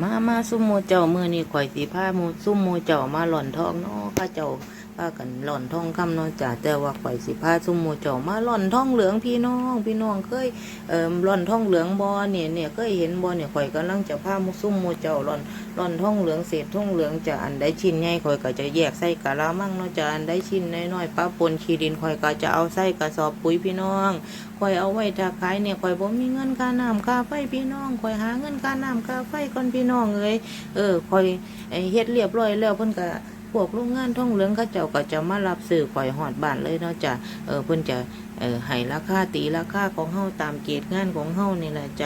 มามาซุ่มโมเจ้ามือนี่ข่อยสีผ้ามูซุ่มโมเจ้ามาหล่อนทองเนาะข้าเจ้าากันหล่อนทองคำเนาะจ้ะแต่ว่าข่อยสีผ้าซุ่มโมเจ้ามาหล่อนทองเหลืองพี่น้อง พี่น้องเคยเอ่อหล่อนทองเหลืองบอเนี่ยเนี่ยเคยเห็นบอเนี่ยข่อยกำลังจะผ้ามุซุ่มโมเจ้าหล่อนหล่อนทองเหลืองเศษทองเหลืองจะอันใดชิ้นใหญ่ข่อยก็จะแยกใส่กะละมังเนาะจ้ะอันใดชิ้นน้อยๆป้าปนขี้ดินข่อยก็จะเอาใส่กระสอบปุ๋ยพี่น้องข่อยเอาไว้ถ้าขายเนี่ยข่อยบ่มีเงินค่าน้ำค่าไฟพี่น้องข่อยหาเงินค่าน้ำค่าไฟก่อนพี่น้องเอ้ยเออข่อยเฮ็ดเรียบร้อยแล้วเพิ่นก็ พวกโรงงานท่องเหลืองเขาเจ้าก็จะมารับซื้อข่อยหอดบ้านเลยเนาะจ้ะเออเพิ่นจะ เออให้ราคาตีราคาของเฮาตามเกณฑ์งานของเฮานี่แหละใจ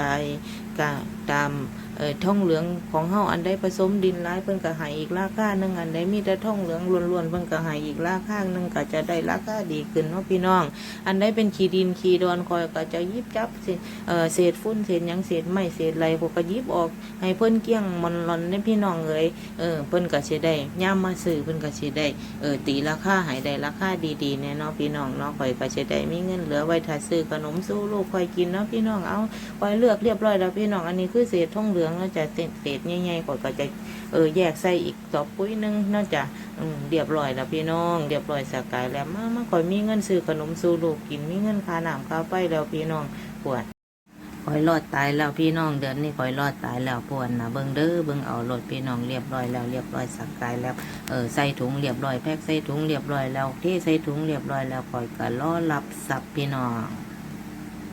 กะตามเออท่องเหลืองของเฮาอันใดผสมดินหลายเพิ่นก็ให้อีกราคาหนึงอันใดมีแต่ท่องเหลืองล้วนๆเพิ่นก็ให้อีกราคาหนึงก็จะได้ราคาดีขึ้นเนาะพี่น้อง อันใดเป็นขี้ดินขี้ดอนคอยก็จะยิบจับสิเออเศษฝุ่นเศษหยังเศษไม้เศษไรพวกก็ยิบออก ให้เพิ่นเกลี้ยงมันหลอนในพี่น้องเอ้ยเออเพิ่นก็สิได้ย่ามมาซื้อเพิ่นก็สิได้เออตีราคาให้ได้ราคาดีๆแน่เนาะพี่น้องเนาะข่อยก็สิได้มีเงินเหลือไว้ถ้าซื้อขนมสู้ลูกคอยกินเนาะพี่น้องเอาคอยเลือกเรียบร้อยแล้วพี่น้องอันนี้คือเศษทองเหลืองเราจะเศษเศษใหญ่ๆก่อนก็จะเออแยกใส่อีกต่อปุ้ยนึงน่าจะอืมเรียบร้อยแล้วพี่น้องเรียบร้อยสกายแล้วมามาข่อยมีเงินซื้อขนมสู้ลูกกินมีเงินค่าน้ำค่าไฟแล้วพี่น้องปวด คอยรอดตายแล้วพี่น้องเดือนนี้คอยรอดตายแล้วปวดนะเบิ้งเด้อเบิ้งเอารถพี่น้องเรียบร้อยแล้วเรียบร้อยสักกายแล้วเออใส่ถุงเรียบร้อยแพ็คใส่ถุงเรียบร้อยแล้วที่ใส่ถุงเรียบร้อยแล้วคอยก็รอรับสับพี่น้อง